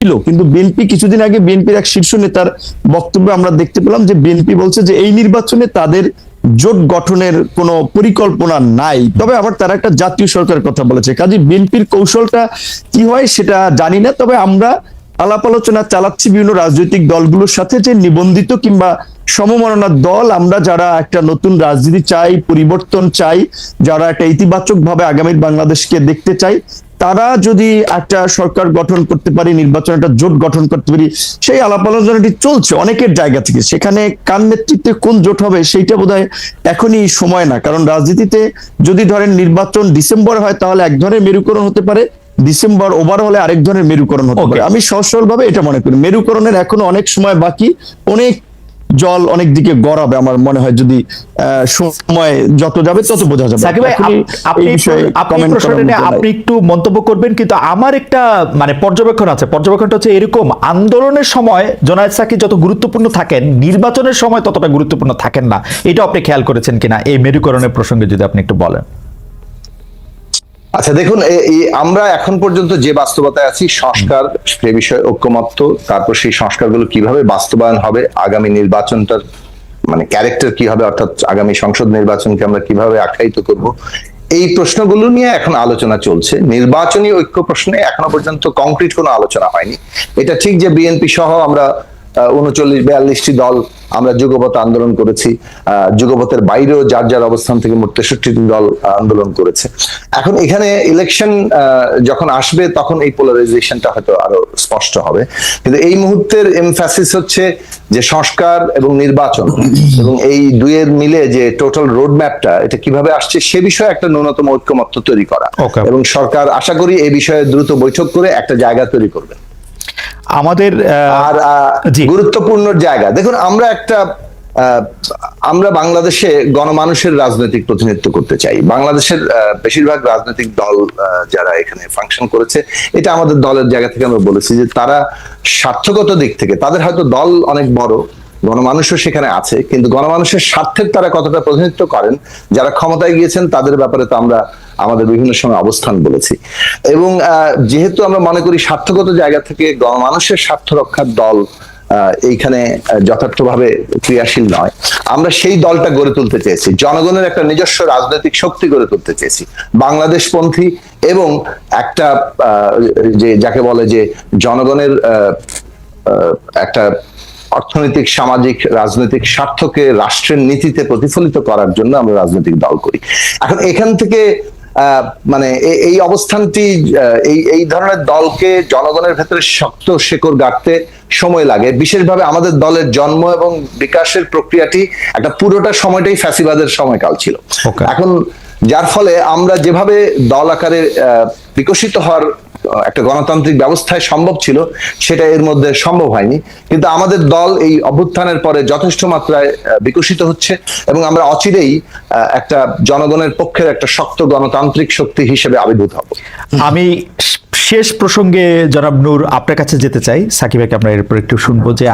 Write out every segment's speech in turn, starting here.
ছিল, কিন্তু বিএনপি কিছুদিন আগে বিএনপির এক শীর্ষ নেতার বক্তব্যে আমরা দেখতে পেলাম যে বিএনপি বলছে যে এই নির্বাচনে তাদের জোট গঠনের কোনো পরিকল্পনা নাই। তবে আবার তারা একটা জাতীয় সরকারের কথা বলেছে। কাজে বিএনপির কৌশলটা কি হয় সেটা জানি না, তবে আমরা আলাপ আলোচনা চালাচ্ছি বিভিন্ন রাজনৈতিক দলগুলোর সাথে যে নিবন্ধিত কিংবা সমমননার দল। আমরা যারা একটা নতুন রাজনীতি চাই, পরিবর্তন চাই, যারা একটা ইতিবাচক ভাবে আগামীর বাংলাদেশকে দেখতে চাই তারা যদি একটা সরকার গঠন করতে পারি নির্বাচন একটা জোট গঠন করতে পারি সেই আলাপ আলোচনাটি চলছে অনেকের জায়গা থেকে। সেখানে কার নেতৃত্বে কোন জোট হবে সেইটা বোধহয় এখনই সময় না। কারণ রাজনীতিতে যদি ধরেন নির্বাচন ডিসেম্বর হয় তাহলে এক ধরনের মেরুকরণ হতে পারে। ডিসেম্বর ওভার হলে আরেক ধরনের মেরুকরণ হতে পারে। আমি সহজ ভাবে এটা মনে করি। মেরুকরণের এখনও অনেক সময় বাকি। অনেক জল অনেক দিকে গড়াবে আমার মনে হয় যদি সময় যত যাবে তত বোঝা যাবে। সাকিব ভাই আপনি আপনি আপনি একটু মন্তব্য করবেন কিন্তু আমার একটা মানে পর্যবেক্ষণ আছে। পর্যবেক্ষণটা হচ্ছে এরকম আন্দোলনের সময় জোনায়েদ সাকিব যত গুরুত্বপূর্ণ থাকেন নির্বাচনের সময় ততটা গুরুত্বপূর্ণ থাকেন না। এটা আপনি খেয়াল করেছেন কিনা? এই মেরুকরণের প্রসঙ্গে যদি আপনি একটু বলেন। আচ্ছা দেখুন আমরা এখন পর্যন্ত যে বাস্তবতায় আছি, সংস্কার, সে বিষয়ে ঐক্যমত্য, তারপর সেই সংস্কারগুলো কীভাবে বাস্তবায়ন হবে, আগামী নির্বাচনটার মানে ক্যারেক্টার কি হবে, অর্থাৎ আগামী সংসদ নির্বাচনকে আমরা কীভাবে আখ্যায়িত করব, এই প্রশ্নগুলো নিয়ে এখন আলোচনা চলছে। নির্বাচনী ঐক্য প্রশ্নে এখনও পর্যন্ত কংক্রিট কোনো আলোচনা হয়নি। এটা ঠিক যে বিএনপি সহ আমরা উনচল্লিশ বিয়াল্লিশটি দল আমরা যুগপথ আন্দোলন করেছি। যুগপথের বাইরেও যার যার অবস্থান থেকে মোট তেষট্টিটি দল আন্দোলন করেছে। এখন এখানে ইলেকশন যখন আসবে তখন এই পোলারাইজেশনটা হয়তো আরও স্পষ্ট হবে। কিন্তু এই মুহূর্তের এমফ্যাসিস হচ্ছে যে সংস্কার এবং নির্বাচন এবং এই দুইয়ের মিলে যে টোটাল রোড ম্যাপটা এটা কীভাবে আসছে সে বিষয়ে একটা ন্যূনতম ঐক্যমত্য তৈরি করা. এবং সরকার আশা করি এই বিষয়ে দ্রুত বৈঠক করে একটা জায়গা তৈরি করবে আমাদের আর গুরুত্বপূর্ণ জায়গা। দেখুন আমরা একটা আমরা বাংলাদেশে গণমানুষের রাজনৈতিক প্রতিনিধিত্ব করতে চাই। বাংলাদেশের আহ, বেশিরভাগ রাজনৈতিক দল যারা এখানে ফাংশন করেছে এটা আমাদের দলের জায়গা থেকে আমরা বলেছি যে তারা স্বার্থগত দিক থেকে তাদের হয়তো দল অনেক বড় গণমানুষও সেখানে আছে, কিন্তু গণমানুষের স্বার্থের তারা কতটা প্রতিনিধিত্ব করেন, যারা ক্ষমতায় গিয়েছেন, তাদের ব্যাপারে তো আমরা আমাদের বিভিন্ন সময় অবস্থান বলেছি। এবং যেহেতু আমরা মনে করি স্বার্থগত জায়গা থেকে গণমানুষের স্বার্থ রক্ষার দল এইখানে যথার্থভাবে ক্রিয়াশীল নয়, আমরা সেই দলটা গড়ে তুলতে চেয়েছি। জনগণের একটা নিজস্ব রাজনৈতিক শক্তি গড়ে তুলতে চেয়েছি। বাংলাদেশপন্থী এবং একটা যে, যাকে বলে যে জনগণের একটা অর্থনৈতিক সামাজিক রাজনৈতিক স্বার্থকে রাষ্ট্রের নীতিতে প্রতিফলিত করার জন্য আমরা রাজনৈতিক দল করি। এখন এখান থেকে মানে এই অবস্থানটি এই এই ধরনের দলকে জনগণের ভেতরে শক্ত শেকড় গাড়তে সময় লাগে। বিশেষভাবে আমাদের দলের জন্ম এবং বিকাশের প্রক্রিয়াটি একটা পুরোটা সময়টাই ফ্যাসিবাদের সময়কাল ছিল। এখন যার ফলে আমরা যেভাবে দল আকারে আহ, বিকশিত হওয়ার একটা গণতান্ত্রিক ব্যবস্থায় সম্ভব ছিল, সেটা এর মধ্যে সম্ভব হয়নি। কিন্তু আমাদের দল এই অভ্যুত্থানের পরে যথেষ্ট মাত্রায় বিকশিত হচ্ছে এবং আমরা অচিরেই একটা জনগণের পক্ষের একটা শক্ত গণতান্ত্রিক শক্তি হিসেবে আবির্ভূত হব। আমি শেষ প্রসঙ্গে জনাব নূর, আপনার কাছে যেতে চাই। সাকিব ভাইকে আমরা এরপর একটু শুনব যে,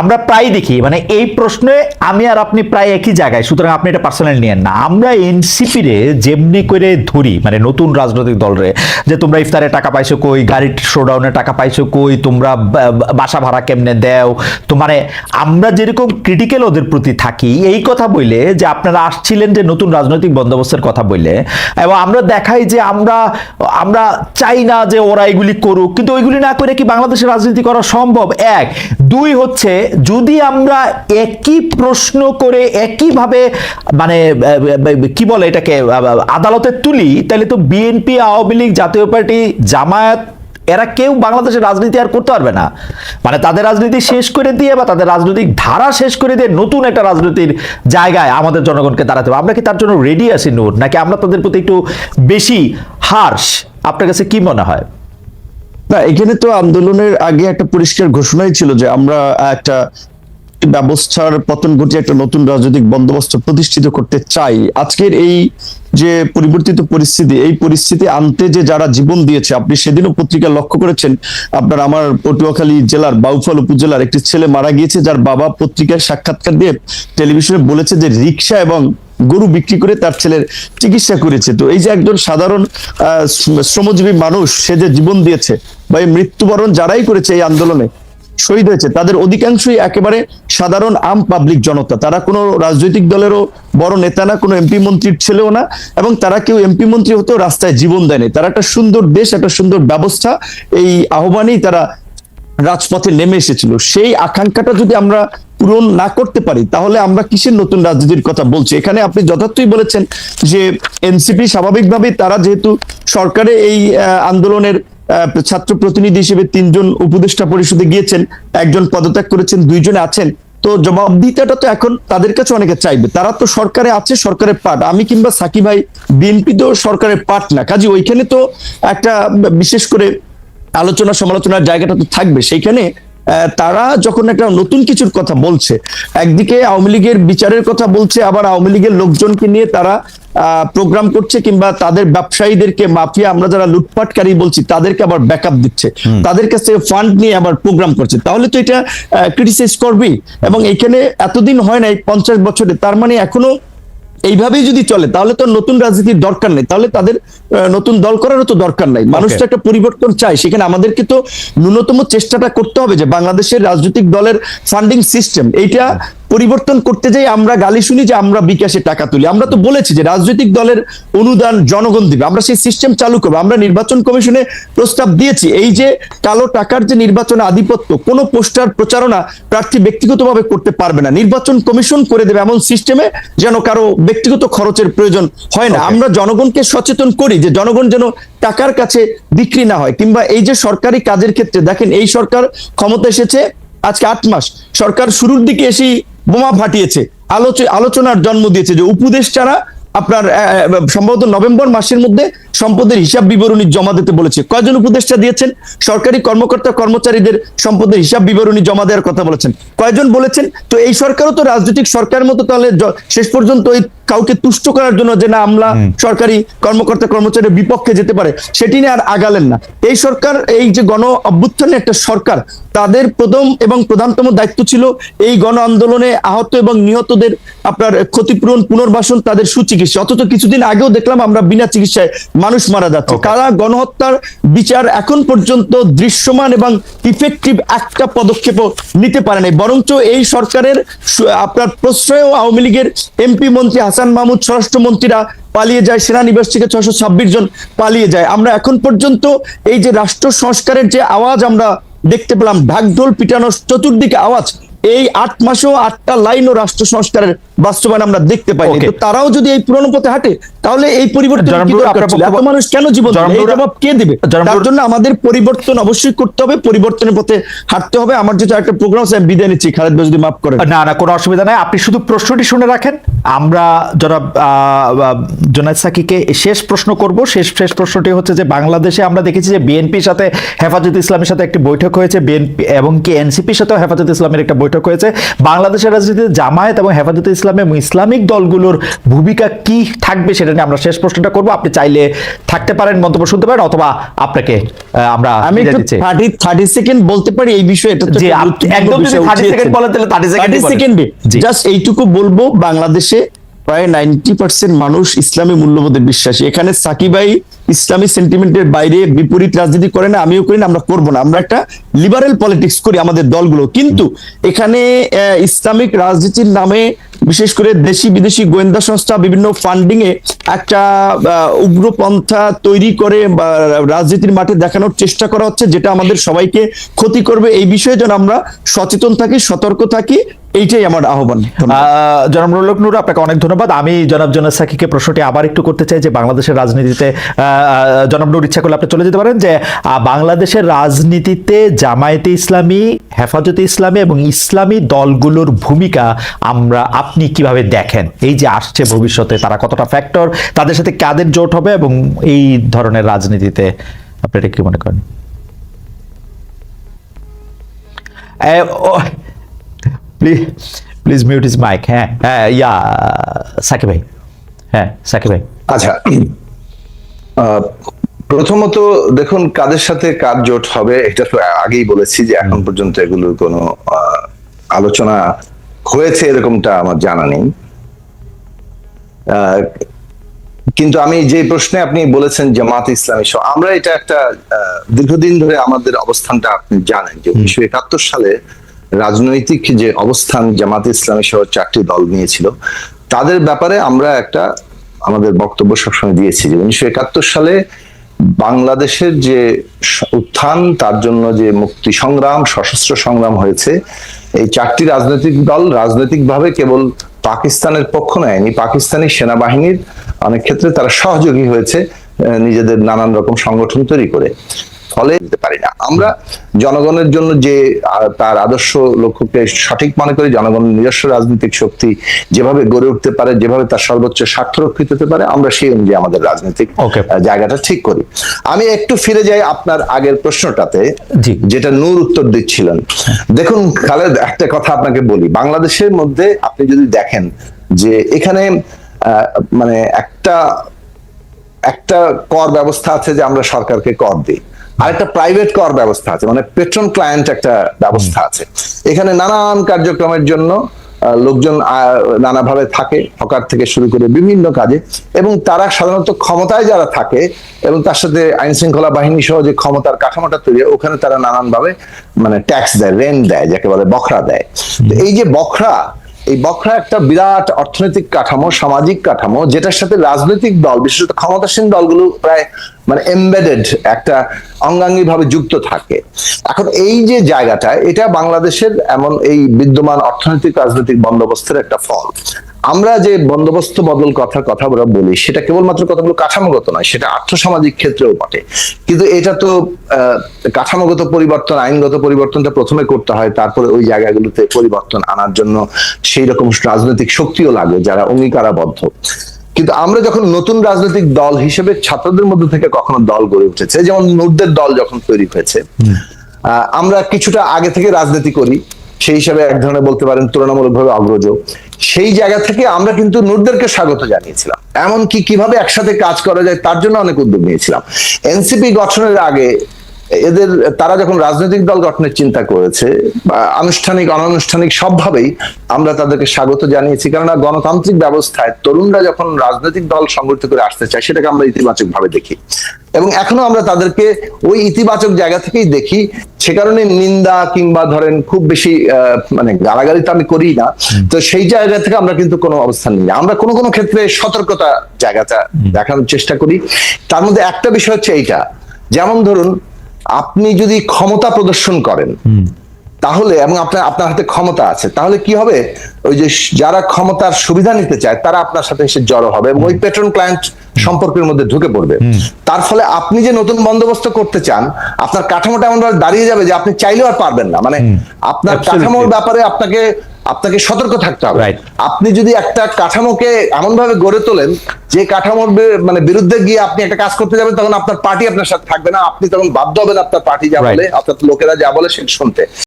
আমরা প্রায় দেখি মানে এই প্রশ্নে আমি আর আপনি প্রায় একই জায়গায়, সুতরাং আপনি এটা পার্সোনাল নিয়েন না। আমরা এনসিপি রে যেমনি করে ধরি মানে নতুন রাজনৈতিক দল রে যে তোমরা ইফতারে টাকা পাইছো কই, গাড়ির শোডাউনে টাকা পাইছো কই, তোমরা বাসা ভাড়া কেমনে দেও, তো মানে আমরা যেরকম ক্রিটিক্যাল ওদের প্রতি থাকি, এই কথা বললে যে আপনারা আসছিলেন যে নতুন রাজনৈতিক বন্দোবস্তের কথা বললে এবং আমরা দেখাই যে আমরা আমরা চাই না যে ওরা এগুলি করুক। কিন্তু ওইগুলি না করে কি বাংলাদেশের রাজনীতি করা সম্ভব? এক। দুই হচ্ছে, যদি আমরা একই প্রশ্ন করে একইভাবে মানে কি বলে এটাকে, আদালতে তুলি, তাহলে তো বিএনপি, আওয়ামী লীগ, জাতীয় পার্টি, জামায়াত, এরা কেউ বাংলাদেশের রাজনীতি আর করতে পারবে না। মানে তাদের রাজনীতি শেষ করে দিয়ে বা তাদের রাজনৈতিক ধারা শেষ করে দিয়ে নতুন একটা রাজনীতির জায়গায় আমাদের জনগণকে দাঁড়াতে হবে। আমরা কি তার জন্য রেডি আছি, নূর? নাকি আমরা তাদের প্রতি একটু বেশি হার্শ আপনার কাছে কি মনে হয়? না, এখানে তো আন্দোলনের আগে একটা পরিষ্কার ঘোষণাই ছিল যে আমরা একটা ব্যবস্থার পতন ঘটিয়ে একটা নতুন রাজনৈতিক বন্দোবস্ত প্রতিষ্ঠিত করতে চাই। আজকের এই যে পরিবর্তিত পরিস্থিতি, এই পরিস্থিতি আনতে যে যারা জীবন দিয়েছে, আপনি সেদিনও পত্রিকা লক্ষ্য করেছেন, আপনার আমার পটুয়াখালী জেলার, বাউফল উপজেলার একটি ছেলে মারা গিয়েছে, যার বাবা পত্রিকায় সাক্ষাৎকার দিয়ে টেলিভিশনে বলেছে যে রিক্সা এবং গরু বিক্রি করে তার ছেলের চিকিৎসা করেছে। তো এই যে একজন সাধারণ শ্রমজীবী মানুষ, সে যে জীবন দিয়েছে বা এই মৃত্যুবরণ যারাই করেছে এই আন্দোলনে শহীদ হয়েছে, তাদের অধিকাংশই একেবারে সাধারণ আম পাবলিক জনতা। তারা কোনো রাজনৈতিক দলেরও বড় নেতা না, কোনো এমপি মন্ত্রীর ছেলেও না এবং তারা কেউ এমপি মন্ত্রী হতেও রাস্তায় জীবন দেয়নি তারা একটা সুন্দর দেশ, একটা সুন্দর ব্যবস্থা, এই আহ্বানেই তারা রাজপথে নেমে এসেছিল। সেই আকাঙ্ক্ষাটা যদি আমরা পূরণ না করতে পারি, তাহলে আমরা কিসের নতুন রাজনীতির কথা বলছি? এখানে আপনি যথার্থই বলেছেন যে এনসিপি স্বাভাবিকভাবেই তারা যেহেতু সরকারে এই আন্দোলনের ছাত্র প্রতিনিধি হিসেবে তিনজন উপদেষ্টা পরিষদে গিয়েছেন, একজন পদত্যাগ করেছেন, দুইজনে আছেন, তো জবাবদিহিতাটা তো এখন তাদের কাছে অনেকে চাইবে। তারা তো সরকারে আছে, সরকারের পার্ট আমি কিংবা সাকি ভাই, বিএনপি তো সরকারের পার্ট না। কাজে ওইখানে তো একটা, বিশেষ করে আলোচনা সমালোচনার জায়গাটা তো থাকবে। সেইখানে তারা যখন একটা নতুন কিছুর কথা বলছে একদিকে আওয়ামী লীগের বিচারের কথা বলছে আবার আওয়ামী লীগের লোকজনকে নিয়ে তারা প্রোগ্রাম করছে কিংবা তাদের ব্যবসায়ীদেরকে মাফিয়া আমরা যারা লুটপাটকারী বলছি তাদেরকে আবার ব্যাকআপ দিচ্ছে। তাদের কাছ থেকে ফান্ড নিয়ে আবার প্রোগ্রাম করছে। তাহলে তো এটা ক্রিটিসাইজ করবেই। এবং এখানে এতদিন হয় নাই পঞ্চাশ বছরে তার মানে এখনও এইভাবেই যদি চলে তাহলে তো নতুন রাজনীতির দরকার নেই। তাহলে তাদের আহ, নতুন দল করারও তো দরকার নাই। মানুষ তো একটা পরিবর্তন চায়। সেখানে আমাদেরকে তো ন্যূনতম চেষ্টাটা করতে হবে যে বাংলাদেশের রাজনৈতিক দলের ফান্ডিং সিস্টেম এইটা পরিবর্তন করতে যাই আমরা গালি শুনি যে আমরা বিকাশে টাকা তুলি। আমরা তো বলেছি যে রাজনৈতিক দলের অনুদান জনগণ দিবে। আমরা সেই সিস্টেম চালু করব। আমরা নির্বাচন কমিশনে প্রস্তাব দিয়েছি। এই যে কালো টাকার যে নির্বাচনে আধিপত্য কোনো পোস্টার প্রচারণা প্রার্থী ব্যক্তিগতভাবে করতে পারবে না। নির্বাচন কমিশন করে দেবে এমন সিস্টেমে যেন কারও ব্যক্তিগত খরচের প্রয়োজন হয় না। আমরা জনগণকে সচেতন করি যে জনগণ যেন টাকার কাছে বিক্রি না হয়। কিংবা এই যে সরকারি কাজের ক্ষেত্রে দেখেন এই সরকার ক্ষমতা এসেছে আজকে আট মাস সরকার শুরুর দিকে এসেই বোমা ফাটিয়েছে। আলোচ- আলোচনার জন্ম দিয়েছে যে উপদেশ ছাড়া আপনার সম্ভবত নভেম্বর মাসের মধ্যে সম্পদের হিসাব বিবরণী জমা দিতে বলেছে। কয়জন উপদেষ্টা দিয়েছেন? সরকারি কর্মকর্তা কর্মচারীদের সম্পদের হিসাব বিবরণী জমা দেওয়ার কথা বলেছেন। কয়জন বলেছেন? তো এই সরকারও তো রাজনৈতিক সরকারের মতো তাহলে শেষ পর্যন্ত ওই কাউকে তুষ্ট করার জন্য যে না আমরা সরকারি কর্মকর্তা কর্মচারীর বিপক্ষে যেতে পারে সেটি নিয়ে আর আগালেন না। এই সরকার এই যে গণ অভ্যুত্থানে একটা সরকার তাদের প্রথম এবং প্রধানতম দায়িত্ব ছিল এই গণ আন্দোলনে আহত এবং নিহতদের আপনার ক্ষতিপূরণ পুনর্বাসন তাদের সুচিকিৎসা। অথচ কিছুদিন আগেও দেখলাম আমরা বিনা চিকিৎসায় মানুষ মারা যাচ্ছে। কারা গণহত্যার বিচার এখন পর্যন্ত দৃশ্যমান এবং ইফেক্টিভ একটা পদক্ষেপও নিতে পারে নাই। বরঞ্চ এই সরকারের আপনার প্রশ্রয়েও আওয়ামী লীগের এমপি মন্ত্রী হাসান মাহমুদ স্বরাষ্ট্রমন্ত্রীরা পালিয়ে যায় সেনানিবাস থেকে ছশো ছাব্বিশ জন পালিয়ে যায়। আমরা এখন পর্যন্ত এই যে রাষ্ট্র সংস্কারের যে আওয়াজ আমরা দেখতে পেলাম ঢাকঢোল পিটানোর চতুর্দিকে আওয়াজ এই আট মাসেও আটটা লাইন ও রাষ্ট্র সংস্কারের বাস্তবায়ন আমরা দেখতে Okay. তো তারাও যদি এই পুরনো পথে হাঁটে তাহলে এই পরিবর্তন এত মানুষ কেন জীবন এই জবাব কে দিবে? তার জন্য আমাদের পরিবর্তন অবশ্যই করতে হবে। পরিবর্তনের পথে হাঁটতে হবে। আমার যেটা একটা প্রোগ্রাম আছে আমি বিদায় নিচ্ছি। খালেদ ভাই যদি মাফ করেন। না না কোনো অসুবিধা নাই। আপনি শুধু প্রশ্নটি শুনে রাখেন। আমরা জনাব জোনায়দ সাকিকে শেষ প্রশ্ন করব। শেষ শেষ প্রশ্নটি হচ্ছে যে বাংলাদেশে আমরা দেখেছি যে বিএনপির সাথে হেফাজত ইসলামের সাথে একটি বৈঠক হয়েছে। বিএনপি এবং কি এনসিপির সাথেও হেফাজত ইসলামের একটা বৈঠক হয়েছে। বাংলাদেশের রাজনীতিতে জামায়াত এবং হেফাজত ইসলাম এবং ইসলামিক দলগুলোর ভূমিকা কি থাকবে সেটা নিয়ে আমরা শেষ প্রশ্নটা করব আপনি চাইলে থাকতে পারেন মন্তব্য শুনতে পারেন অথবা আপনাকে আমরা আমি। থার্টি থার্টি সেকেন্ড বলতে পারি এই বিষয়ে এটা একদম যদি থার্টি 30 সেকেন্ড বলেন তাহলে 30 সেকেন্ড 30 বলেন। সেকেন্ডে জি। জাস্ট এইটুকু বলব বাংলাদেশে প্রায় নাইনটি পার্সেন্ট মানুষ ইসলামী মূল্যবোধে বিশ্বাসী। এখানে সাকিবাই ইসলামী সেন্টিমেন্টের বাইরে বিপরীত রাজনীতি করে না আমিও করি না আমরা করব না। আমরা একটা লিবারেল পলিটিক্স করি আমাদের দলগুলো। কিন্তু এখানে ইসলামিক রাজনীতির নামে বিশেষ করে দেশি বিদেশি গোয়েন্দা সংস্থা বিভিন্ন ফান্ডিং এ একটা উগ্রপন্থা তৈরি করে রাজনীতির মাঠে দেখানোর চেষ্টা করা হচ্ছে যেটা আমাদের সবাইকে ক্ষতি করবে। এই বিষয়ে যেন আমরা সচেতন থাকি সতর্ক থাকি এইটাই আমার আহ্বান। আহ, নূর আপনাকে অনেক ধন্যবাদ। আমি জনাব জনাব সাকিকে প্রশ্নটি আবার একটু করতে চাই যে বাংলাদেশের রাজনীতিতে জনাব নূর ইচ্ছা করলে আপনি চলে যেতে পারেন যে বাংলাদেশের রাজনীতিতে জামায়াতে ইসলামী, হেফাজতে ইসলামী এবং ইসলামী দলগুলোর ভূমিকা আমরা, আপনি কীভাবে দেখেন? এই যে আসছে ভবিষ্যতে, তারা কতটা ফ্যাক্টর তাদের সাথে কাদের জোট হবে এবং এই ধরনের রাজনীতিতে আপনি এটা কি মনে করেন? Please please mute is mic হ্যাঁ হ্যাঁ ইয়া সাকিব ভাই। হ্যাঁ সাকিব ভাই। আচ্ছা প্রথমত দেখুন কাদের সাথে কার জোট হবে এটা তো আগেই বলেছি যে এখন পর্যন্ত এগুলোর কোনো আলোচনা হয়েছে এরকমটা আমার জানা নেই। কিন্তু আমি যে প্রশ্নে আপনি বলেছেন জামাত ইসলামী সহ আমরা এটা একটা আহ, দীর্ঘদিন ধরে আমাদের অবস্থানটা আপনি জানেন যে উনিশশো একাত্তর সালে রাজনৈতিক যে অবস্থান জামাত ইসলামী সহ চারটি দল নিয়েছিল, তাদের ব্যাপারে আমরা একটা আমাদের বক্তব্য সবসময় দিয়েছি যে উনিশশো একাত্তর সালে বাংলাদেশের যে উত্থান, তার জন্য যে মুক্তি সংগ্রাম, সশস্ত্র সংগ্রাম হয়েছে, এই চারটি রাজনৈতিক দল রাজনৈতিকভাবে কেবল পাকিস্তানের পক্ষ নেয়নি, পাকিস্তানি সেনাবাহিনীর অনেক ক্ষেত্রে তারা সহযোগী হয়েছে নিজেদের নানান রকম সংগঠন তৈরি করে। ফলে দিতে পারি না। আমরা জনগণের জন্য যে তার আদর্শ লক্ষ্যকে সঠিক মনে করি জনগণের নিজস্ব রাজনৈতিক শক্তি যেভাবে গড়ে উঠতে পারে যেভাবে তার সর্বোচ্চ স্বার্থ রক্ষিত হতে পারে আমরা সেই অনুযায়ী আমাদের রাজনৈতিক জায়গাটা ঠিক করি। আমি একটু ফিরে যাই আপনার আগের প্রশ্নটাতে যেটা নূর উত্তর দিচ্ছিলেন। দেখুন খালেদ একটা কথা আপনাকে বলি। বাংলাদেশের মধ্যে আপনি যদি দেখেন যে এখানে আহ, মানে একটা একটা কর ব্যবস্থা আছে যে আমরা সরকারকে কর দিই। আর একটা প্রাইভেট কর ব্যবস্থা আছে মানে পেট্রন ক্লায়েন্ট একটা ব্যবস্থা আছে। এখানে নানান কার্যক্রমের জন্য লোকজন নানাভাবে থাকে হকার থেকে শুরু করে বিভিন্ন কাজে এবং তারা সাধারণত ক্ষমতায় যারা থাকে এবং তার সাথে আইন শৃঙ্খলা বাহিনী সহ যে ক্ষমতার কাঠামোটা তৈরি ওখানে তারা নানানভাবে মানে ট্যাক্স দেয় রেন্ট দেয় যাকে বলে বখরা দেয়। তো এই যে বখরা এই বখরা একটা বিরাট অর্থনৈতিক কাঠামো, সামাজিক কাঠামো, যেটার সাথে রাজনৈতিক দল, বিশেষত ক্ষমতাসীন দলগুলো প্রায় মানে এমবেডেড একটা অঙ্গাঙ্গি ভাবে যুক্ত থাকে। এখন এই যে জায়গাটা, এটা বাংলাদেশের এমন এই বিদ্যমান অর্থনৈতিক, রাজনৈতিক বন্দোবস্তের একটা ফল। আমরা যে বন্দোবস্ত বদল কথার কথা আমরা বলি সেটা কেবলমাত্র কথাগুলো কাঠামোগত নয় সেটা আর্থসামাজিক ক্ষেত্রেও বটে। কিন্তু এটা তো কাঠামোগত পরিবর্তন আইনগত পরিবর্তনটা প্রথমে করতে হয় তারপরে ওই জায়গাগুলোতে পরিবর্তন আনার জন্য সেই রকম রাজনৈতিক শক্তিও লাগে যারা অঙ্গীকারাবদ্ধ। কিন্তু আমরা যখন নতুন রাজনৈতিক দল হিসেবে ছাত্রদের মধ্যে থেকে কখনো দল গড়ে উঠেছে যেমন নূরদের দল যখন তৈরি হয়েছে আহ, আমরা কিছুটা আগে থেকে রাজনীতি করি সেই হিসাবে এক ধরনের বলতে পারেন তুলনামূলকভাবে অগ্রজ। সেই জায়গা থেকে আমরা কিন্তু নূরদেরকে স্বাগত জানিয়েছিলাম। এমনকি কীভাবে একসাথে কাজ করা যায় তার জন্য অনেক উদ্যোগ নিয়েছিলাম। এনসিপি গঠনের আগে এদের তারা যখন রাজনৈতিক দল গঠনের চিন্তা করেছে আনুষ্ঠানিক অনানুষ্ঠানিক সবভাবেই আমরা তাদেরকে স্বাগত জানিয়েছি। কেননা গণতান্ত্রিক ব্যবস্থায় তরুণরা যখন রাজনৈতিক দল সংগঠিত করে আসতে চায় সেটাকে আমরা ইতিবাচক ভাবে দেখি। এবং এখনও আমরা তাদেরকে ওই ইতিবাচক জায়গা থেকেই দেখি সে কারণে নিন্দা কিংবা ধরেন খুব বেশি আহ, মানে গালাগালি তো আমি করি না। তো সেই জায়গা থেকে আমরা কিন্তু কোনো অবস্থান নিই। আমরা কোনো কোনো ক্ষেত্রে সতর্কতা জায়গাটা দেখানোর চেষ্টা করি। তার মধ্যে একটা বিষয় হচ্ছে এইটা। যেমন ধরুন আপনি যদি ক্ষমতা প্রদর্শন করেন তাহলে এবং আপনার আপনার হাতে ক্ষমতা আছে তাহলে কি হবে? ওই যে যারা ক্ষমতার সুবিধা নিতে চায় তারা আপনার সাথে এসে জড়ো হবে এবং ওই পেট্রন ক্লায়েন্ট সম্পর্কের মধ্যে ঢুকে পড়বে। তার ফলে আপনি যে নতুন বন্দোবস্ত করতে চান আপনার কাঠামোটা এমন দাঁড়িয়ে যাবে যে আপনি চাইলেও আর পারবেন না। মানে আপনার কাঠামোর ব্যাপারে আপনাকে আপনাকে সতর্ক থাকতে হবে. আপনি যদি একটা কাঠামোকে এমন ভাবে গড়ে তোলেন যে কাঠামোর মানে বিরুদ্ধে গিয়ে আপনি একটা কাজ করতে যাবেন তখন আপনার পার্টি আপনার সাথে থাকবে না আপনি তখন বাধ্য হবেন আপনার পার্টি যা. বলে অর্থাৎ লোকেরা যা বলে সেটা শুনতে